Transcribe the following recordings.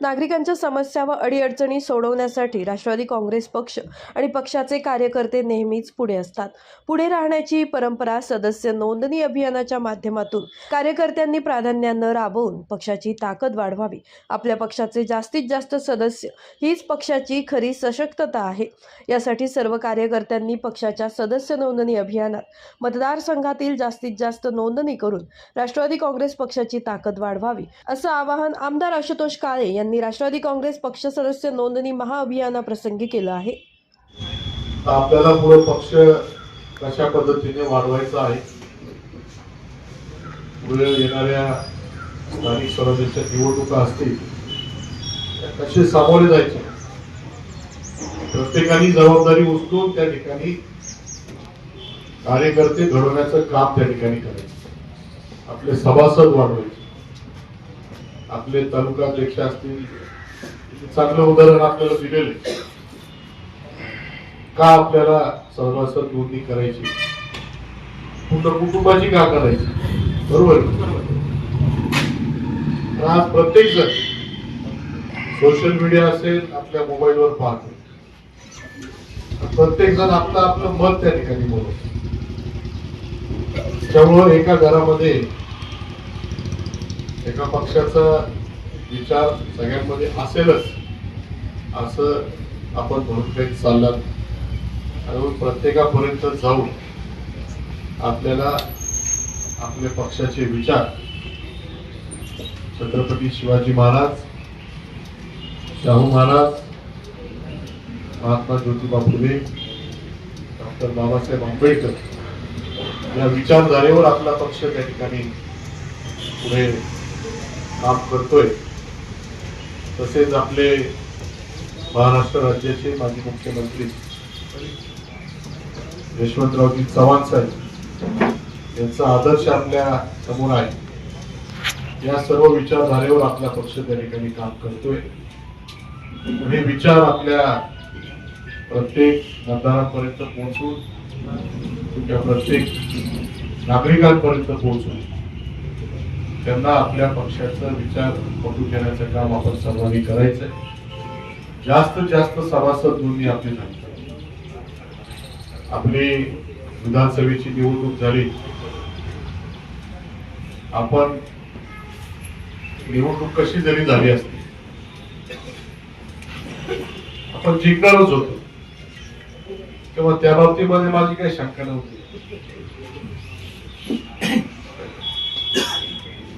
नागरिकांच्या समस्या व अडीअडचणी सोडवण्यासाठी राष्ट्रवादी काँग्रेस पक्ष आणि पक्षाचे कार्यकर्ते नेहमीच पुढे असतात. पुढे राहण्याची परंपरा सदस्य नोंदणी अभियानाच्या माध्यमातून कार्यकर्त्यांनी प्राधान्यानं राबवून पक्षाची ताकद वाढवावी. आपल्या पक्षाचे जास्तीत जास्त सदस्य हीच पक्षाची खरी सशक्तता आहे. यासाठी सर्व कार्यकर्त्यांनी पक्षाच्या सदस्य नोंदणी अभियानात मतदारसंघातील जास्तीत जास्त नोंदणी करून राष्ट्रवादी काँग्रेस पक्षाची ताकद वाढवावी असं आवाहन आमदार आशुतोष काळे यांनी राष्ट्रवादी काँग्रेस पक्ष सदस्य नोंदणी महाअभियानाप्रसंगी केलं आहे. आपल्याला पुढे पक्ष कशा पद्धतीने वाढवायचा आहे पुढे येणाऱ्या स्थानिक स्वराज्याच्या निवडणुका असतील कसे सामोरे जायचे? प्रत्येकाने जबाबदारी उचलून त्या ठिकाणी कार्यकर्ते घडवण्याचं काम त्या ठिकाणी करायचं. आपले सभासद वाढवायचे. आपले तालुका अध्यक्ष असतील चांगलं उदाहरण आपल्याला दिलेलं का आपल्याला सहवासात नोंदणी करायची? पूर्ण कुटुंबाची का करायची? बरोबर आज प्रत्येक जण सोशल मीडिया असेल आपल्या मोबाईलवर पाहतो. प्रत्येक जण आपलं आपलं मत त्या ठिकाणी बोलतो. त्यामुळं एका घरामध्ये एका पक्षाचा विचार सगळ्यांमध्ये असेलच असं आपण म्हणून काही चाललात आणि प्रत्येकापर्यंत जाऊन आपल्याला आपल्या पक्षाचे विचार. छत्रपती शिवाजी महाराज शाहू महाराज महात्मा ज्योतिबा फुले डॉक्टर बाबासाहेब आंबेडकर या विचारधारेवर आपला पक्ष त्या ठिकाणी पुढे काम करतोय. तसेच आपले महाराष्ट्र राज्याचे माजी मुख्यमंत्री यशवंतरावजी चव्हाण साहेब यांचा आदर्श आपल्यासमोर आहे. या सर्व विचारधारेवर आपला पक्ष त्या ठिकाणी काम करतोय. हे विचार आपल्या प्रत्येक मतदारांपर्यंत पोहोचून त्या प्रत्येक नागरिकांपर्यंत पोहोचून त्यांना आपल्या पक्षाचा विचार पटू घेण्याचं काम आपण सर्वांनी करायचंय. जास्तीत जास्त सभासद नोंदणी आपली झाली आपली विधानसभेची निवडणूक झाली. आपण निवडणूक कशी जरी झाली असती आपण जिंकणारच होतो. तेव्हा त्या बाबतीमध्ये माझी काही शंका नव्हती.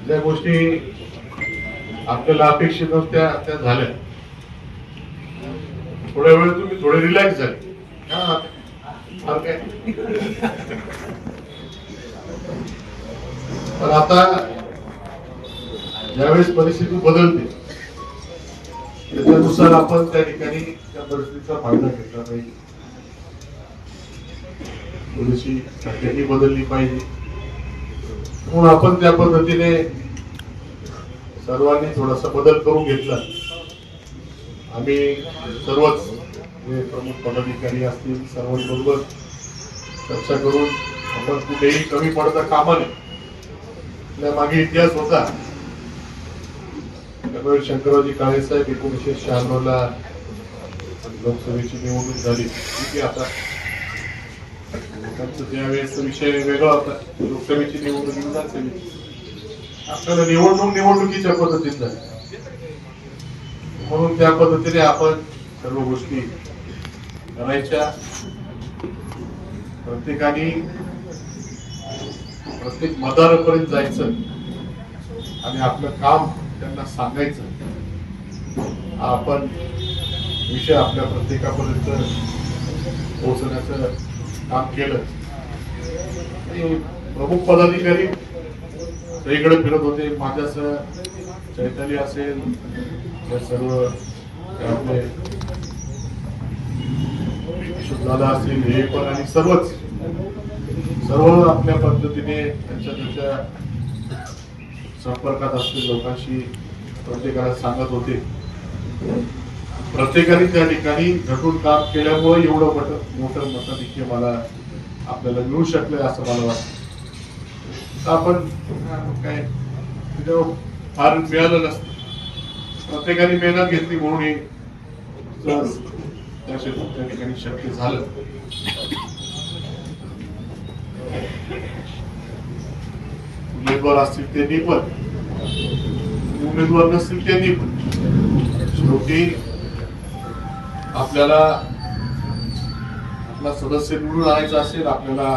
ज्या गोष्टी आपल्याला अपेक्षित नव्हत्या त्या झाल्या. थोड्या वेळ तुम्ही थोडे रिलॅक्स झाले फार काय? पण आता ज्यावेळेस परिस्थिती बदलते त्याच्यानुसार आपण त्या ठिकाणी त्या परिस्थितीचा फायदा घेतला पाहिजे. थोडीशी बदलली पाहिजे. म्हणून आपण त्या पद्धतीने सर्वांनी थोडासा बदल करून घेतला. आम्ही सर्वच जे प्रमुख पदाधिकारी असतील सर्वांबरोबर चर्चा करून आपण कुठेही कमी पडता कामा नये. आपल्या मागे इतिहास होता. त्यामुळे शंकररावजी काळे साहेब एकोणीसशे शहाण्णवला लोकसभेची निवडणूक झाली. आता. लोकांचा त्यावेळेस विषय वेगळा होता लोकसभेची निवडणूक ही विधानसभेची आपल्याला निवडणूक निवडणुकीच्या पद्धतीत झाली म्हणून त्या पद्धतीने आपण सर्व गोष्टी करायच्या प्रत्येकाने प्रत्येक मतदारापर्यंत जायचं आणि आपलं काम त्यांना सांगायचं आपण विषय आपल्या प्रत्येकापर्यंत पोहोचण्याचं काम केलं. आणि प्रमुख पदाधिकारी इकडे फिरत होते. माझ्यासह चैताली असेल सर्व आपले दादा असतील हे पण आणि सर्वच सर्व आपल्या पद्धतीने त्यांच्या त्यांच्या संपर्कात असलेल्या लोकांशी प्रत्येकाला सांगत होते. प्रत्येकाने त्या ठिकाणी झटून काम केल्यामुळे एवढं मोठं मोठं मताधिक्य मला आपल्याला मिळू शकलं असं मला वाटतं. आपण काय त्याच्यावर फार मिळालं नसतं. प्रत्येकाने मेहनत घेतली म्हणून हे त्या त्या ठिकाणी शक्य झालं. उमेदवार असतील त्यांनी पण. उमेदवार नसतील त्यांनी पण. शेवटी आपल्याला आपला सदस्य निवडून आणायचा असेल आपल्याला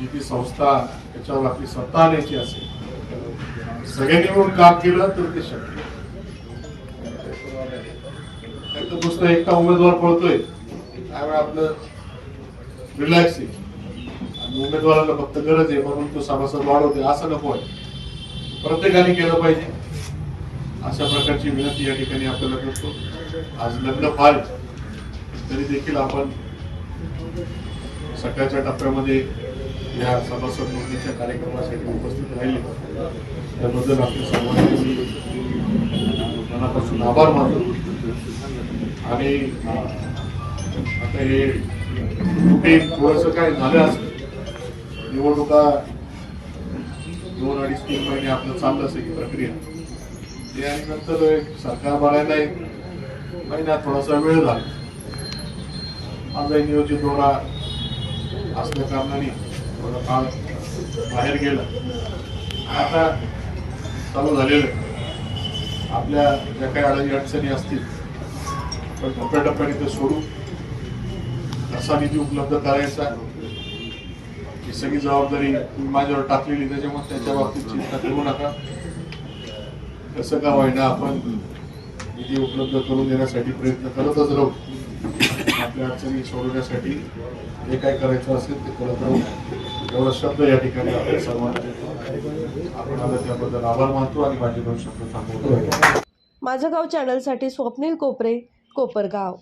जी ती संस्था त्याच्यावर आपली सत्ता आणायची असेल सगळ्यांनी मिळून काम केलं तर ते शक्य. नुसतं एकटा उमेदवार पळतोय. त्यावेळी आपलं रिलॅक्स आहे आणि उमेदवाराला फक्त गरज आहे म्हणून तो सभासद वाढवते असं नको आहे. प्रत्येकाने केलं पाहिजे. अशा प्रकारची विनंती या ठिकाणी आपल्याला करतो. आज लग्न फार तरी देखील आपण सकाळच्या टप्प्यामध्ये या सभासद नोंदणीच्या कार्यक्रमासाठी उपस्थित राहिले. त्याबद्दल आपल्या सर्वांचे मी मनापासून आभार मानतो. आणि आता हे कुठे थोडस काय झालं असं निवडणुका दोन अडीच तीन महिने आपलं चाललं असेल ही प्रक्रिया. नंतर एक सरकार बघायला एक महिन्यात थोडासा वेळ झाला. माझा नियोजित दौरा असल्या कारणाने थोडा काळ बाहेर गेला. आता चालू झालेलं आपल्या ज्या काही अडचणी अडचणी असतील पण टप्प्याटप्प्याने ते सोडू. कसा निधी उपलब्ध करायचा ही सगळी जबाबदारी तुम्ही माझ्यावर टाकलेली त्याच्यामुळे त्याच्या बाबतीत चिंता करू नका. कसं का व्हायना आपण निधी उपलब्ध करून देण्यासाठी प्रयत्न करतच राहू. आपल्या अडचणी सोडवण्यासाठी जे काय करायचं असेल ते करत राहू. एवढा शब्द या ठिकाणी आपल्या सर्वांना देतो. आपण आता त्याबद्दल आभार मानतो आणि माझे दोन शब्द थांबवतो माझं गाव चॅनलसाठी स्वप्नील कोपरे कोपरगाव.